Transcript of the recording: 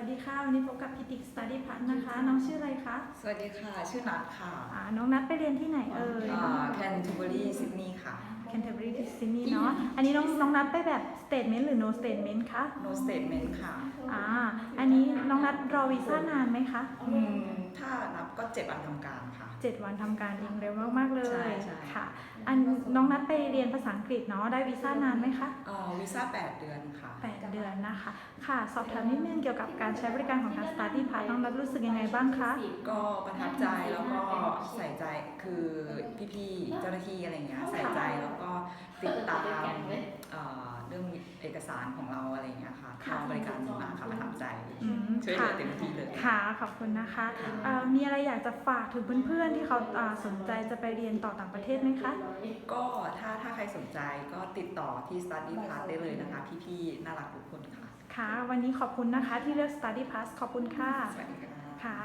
วัสดีค่ะ วันนี้พบกับพิติกสตัดี้พัทนะคะ น้องชื่ออะไรคะ สวัสดีค่ะ ชื่อนัทค่ะอ่าน้องนัดไปเรียนที่ไหนเอ่ยแคนทูเบอรี่ซิดนีย์ค่ะแคนเทอร์บรีที่ซิดนีย์เนาะ อันนี้น้องน้องนัดไปแบบสเตทเมนต์หรือ no statement คะ no statement ค่ะอ่าอันนี้น้องนัดรอวีซ่านานไหมคะอืมถ้านับก็เจ็ดวันทำการค่ะ7วันทำการเองเร็วมากๆเลใช่ยใช่ค่ะ อันน้องนัดไปเรียนภาษาอังกฤษเนาะ ได้วีซ่านานไหมคะเอ่อวีซ่าแปดเดือนค่ะ8เดื อนนะคะ ค่ะ สอบถามนิดนึงเกี่ยวกับการใช้บริการของทาง Study Pass น้องนัดรู้สึกยังไงบ้างคะ ก็ประทับใจแล้วก็ใส่ใจคือพี่ๆเจ้าหน้าที่อะไรเงี้ยใส่ใจแล้วก็ติดตามเอ่อเรื่องเอกสารของเราอะไรเงี้ยค่ะก็บริการดีมากค่ะประทับใจอืมช่วยเหลืค่ะอเต็มที่เลย ค่ะ ขอบคุณนะคะเอ่อมีอะไรอยากจะฝากถึงเพื่อนๆที่เขาอ่าสนใจจะไปเรียนต่อต่างประเทศไหมคะ ก็ถ้าถ้าใค รสนใจก็ติดต่อที่ Study Pass ได้เลยนะคะ พี่ๆ น่ารักทุกคนค่ะ ค่ะ วันนี้ขอบคุณนะคะที่เลือก Study Pass ขอบคุณค่ะ สวัสดีค่ะ ค่ะ